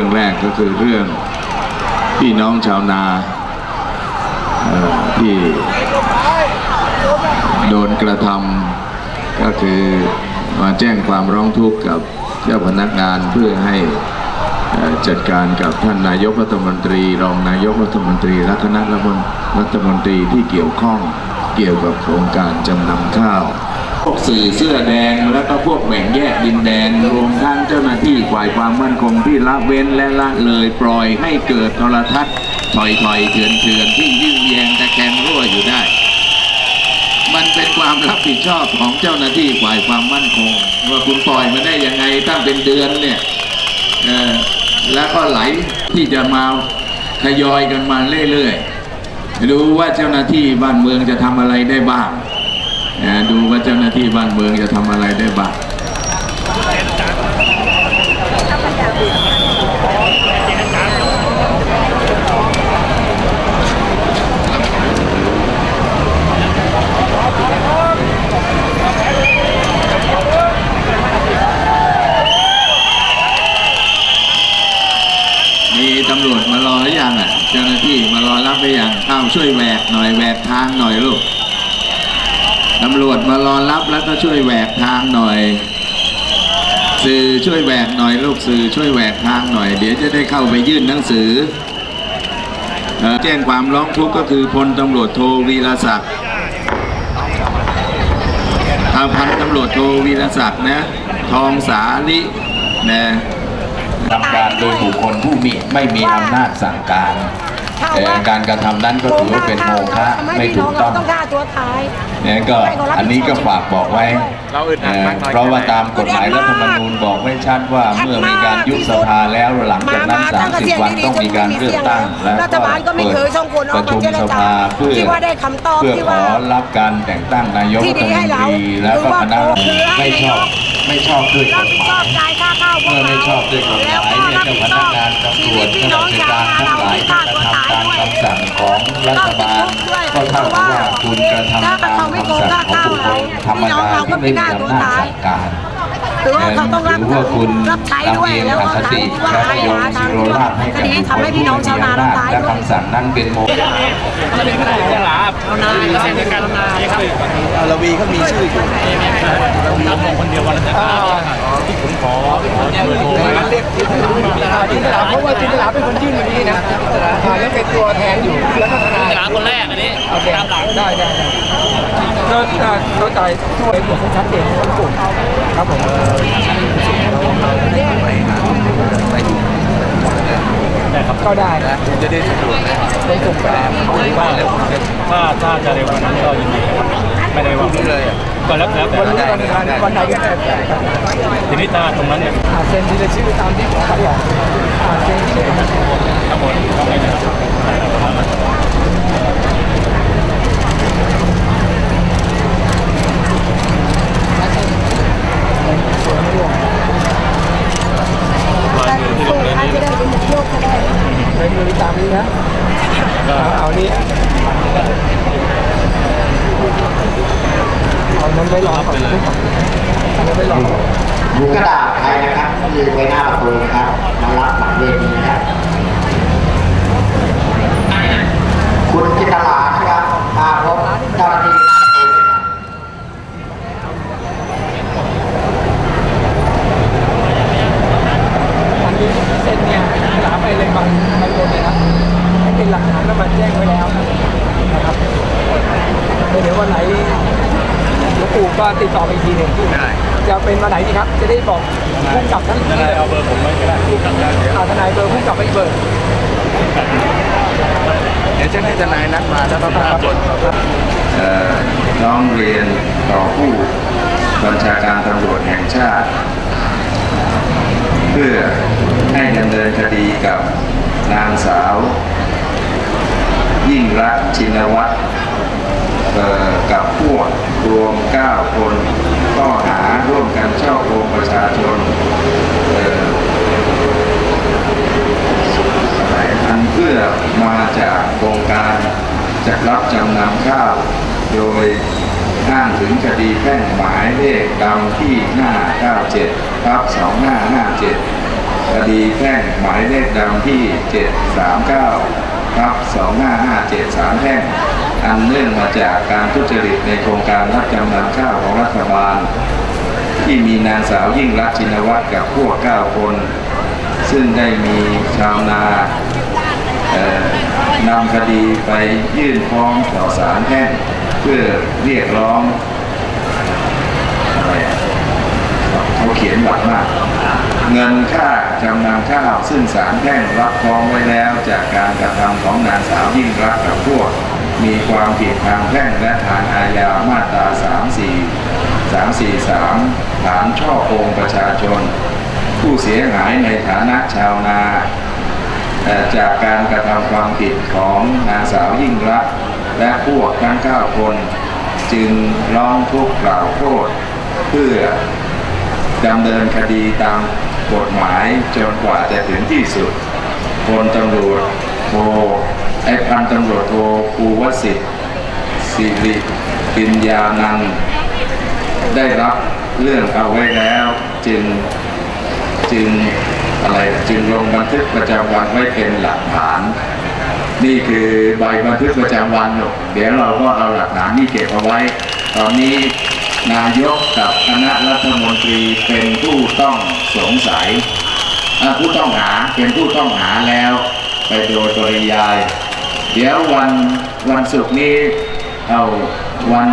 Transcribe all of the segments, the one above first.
รื่องแรกก็คือเรื่องพี่น้องชาวนาที่โดนกระทำก็คือมาแจ้งความร้องทุกข์กับเจ้าพนักงานเพื่อให้จัดการกับท่านนายกรัฐมนตรี รองนายกรัฐมนตรีและคณะรัฐมนตรีที่เกี่ยวข้อง เกี่ยวกับโครงการจำนำข้าวพวกสื่อเสื้อแดงแล้วก็พวกแบ่งแยกดินแดนรวมทั้งเจ้าหน้าที่ฝ่ายความมั่นคงที่ละเว้นและละเลยปล่อยให้เกิดโทรทัศน์ถอยๆเถื่อนๆที่ยื้อแยงตะแคงรั่วอยู่ได้ มันเป็นความรับผิดชอบของเจ้าหน้าที่ฝ่ายความมั่นคง ว่าคุณปล่อยมาได้ยังไงตั้งเป็นเดือนเนี่ยแล้วก็ไหลที่จะมาทยอยกันมาเรื่อยๆ ดูว่าเจ้าหน้าที่บ้านเมืองจะทำอะไรได้บ้างดูว่าเจ้าหน้าที่บ้านเมืองจะทำอะไรได้บ้าง มีตำรวจมารอหรือยังอะ เจ้าหน้าที่มารอรับ หรือยังข้าวช่วยแหวกหน่อยแหวกทางหน่อยลูกตำรวจมารอรับแล้วก็ช่วยแหวกทางหน่อย สื่อช่วยแหวกหน่อยลูกสื่อช่วยแหวกทางหน่อย เดี๋ยวจะได้เข้าไปยื่นหนังสืออแจ้งความร้องทุกข์ก็คือพลตำรวจโทวีรศักดิ์อาพันตำรวจโทวีรศักดิ์นะทองสาลินะทำการโดยบุคคลผู้มีไม่มีอำนาจสั่งการ แต่การกระทำนั้นก็ถือว่าเป็นโมฆะไม่ถูกต้องต้องฆ่าตัวตายเนี่ยก็อันนี้ก็ฝากบอกไว้เอ่อเพราะว่าตามกฎหมายรัฐธรรมนูญบอกไว้ชัดว่าเมื่อมีการยุบสภาแล้วหลังจากนั้น 30 วันต้องมีการเลือกตั้งแล้วรัฐก็บาลก็ไม่เปิดเคยส่งคนอปอกระมาชุมเจรสจาภาเพื่อที่ว่าได้คำตอบเพื่อที่ขว่าอรับการแต่งตั้งนายกที่รัฐดีมให้นเราตรีแล้วก็คณะรัฐมนตรีคือว่าไม่ชอบ ไม่ชอบด้วยกรับฎผิดหชมาอบยจ่ายค่าข้าวพวกเมื่อเราไม่ชอบด้วยกฎหแล้วมายก็เนี่ยรับเจ้าผิดพชนัอกบงานชีตำรวิวตจพี่ข้าน้องราชชาวการนาทั้งเราหลายที่ที่กระทำตามคำสั่งของรัฐบาลก็เท่ากับว่าคุณกระทำตามคำสั่งของบุคคลธรรมดาที่ไม่มีอำนาจสั่งการ หรือว่าเขาต้องรับหรือว่าคุณรับใช้ด้วยลำเอียงแล้วอก็คติว่าและให้โยหานทาสิงโรราชให้คกับดีบุคคทำลให้พี่น้องชาวนาเราตายและด้วยคำสั่งนั้นเป็นโมฆะลวีเขามีชื่ออยู่คนเดียววันละจะที่ผมขอขอเบอร์โทรงั้นเรียกจินตลาจินตลาเพราะว่าจินตลาเป็นคนยื่นวันนี้นะอ่าแล้วเป็น ตัวแทนอยู่แล้วก็ทนายร้านคนแรกอันนี้โอเคได้ได้ได้ก็ก็เข้าใจช่วยตรวจให้ชัดเจนทั้งกลุ่มครับผมก็ได้นะจะได้สะดวกนะในกลุ่มไปแล้วบ้านแล้วถ้าถ้าจะเร็วกว่านั้นก็ยินดีครับไม่ได้ว่าเลยก็แล้วแล้วแต่วันนี้วันงานวันไหนก็ได้แต่ทีนี้ถ้าตรงนั้นเนี่ยอ่าเซ็นทีละชื่อตามที่ขอไปบอกอ่าเซ็นที่ไหน ทั้งหมดต้องให้นะครับลายมือที่ลงในนี้ ในมือตามนี้นะเอาเอานี้เอานั้น ไว้รอก่อนเอานั้นไว้รอก่อนดูกระดาษใครนะครับที่ไว้หน้าประตูนะครับมารับหลังเวทีนะครับคุณจิตลานะครับมาพบเจ้าหน้าที่หน้นเนี่ยหลาไปเลยบางบางคนนะให้เป็นหลักฐานแล้วมาแจ้งไว้แล้วนะครับเดี๋ยววันไหน หลวงปู่ก็ติดต่อไปอีกทีหนึ่งจะเป็นวันไหนดีครับ จะได้บอกผู้กำกับท่านจะได้เอาเบอร์ผมไว้ก็ได้อาทนายเบอร์ผู้กำกับไปอีกเบอร์เดี๋ยวจะให้ทนายนัดมาแล้วก็ครับน้องเรียนต่อผู้บัญชาการตำรวจแห่งชาติ เพื่อให้ดำเนินคดีกับนางสาว ยิ่งรักษณ์ชินวัตรเอ่อกับพวก รวม 9 คนข้อหาร่วมกันช่อโกงประชาชนเอ่ออันเพื่อมาจากโครงการจะรับจำนำข้าวโดยอ้างถึงคดีแพ่งหมายเลขดำที่ 597ทับ2557 คดีแพ่งหมายเลขดำที่ 739 รับ 25573แพ่งอันเนื่องมาจากการทุจริตในโครงการรับจำนำข้าวของรัฐบาล ที่มีนางสาวยิ่งรักชินวัตรกับพวก 9 คน ซึ่งได้มีชาวนานำคดีไปยื่นฟ้องต่อศาลแพ่งเพื่อเรียกร้องอะไร เขาเขียนหลักมาก เงินค่าจำนำข้าวซึ่งศาลแพ่งรับฟ้องไว้แล้ว จากการกระทำของนางสาวยิ่งรักกับพวก มีความผิดทางแพ่งและทางอาญามาตรา 34 343 ฐานช่อโกงประชาชน ผู้เสียหายในฐานะชาวนาจากการกระทำความผิดของนางสาวยิ่งรักและพวกทั้ง9คน จึงร้องทุกข์กล่าวโทษเพื่อ ดำเนินคดีตามกฎหมายจนกว่าจะถึงที่สุดพลตำรวจโทไอพันตำรวจโทภูวสิทธิ์สิริปิญญานันได้รับเรื่องเอาไว้แล้วจึงจึงอะไรจึงลงบันทึกประจำวันไว้เป็นหลักฐาน นี่คือใบบันทึกประจำวันเดี๋ยวเราก็เอาหลักฐานนี้เก็บเอาไว้ ตอนนี้ นายกกับคณะรัฐมนตรีเป็นผู้ต้องสงสัยผู้ต้องหาเป็นผู้ต้องหาแล้วไปโดยปริยาย เดี๋ยววันวันศุกร์นี้เอาวัน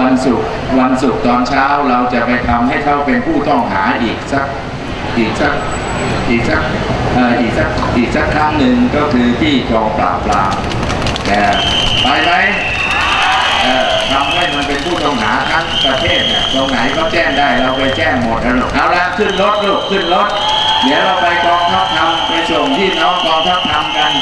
วันศุกร์วันศุกร์ตอนเช้าเราจะไปทำให้เขาเป็นผู้ต้องหาอีกสักอีกสักอีกสักอีกสักอีกสักครั้งหนึ่งก็คือที่กองปราบปรามแต่ไปไหม ผู้ต้องหาทั้งประเทศเนี่ยตรงไหนก็แจ้งได้เราไปแจ้งหมดแล้วลูกเอาละขึ้นรถลูกขึ้นรถเดี๋ยวเราไปกองทัพทำไปส่งที่น้องกองทัพทำกัน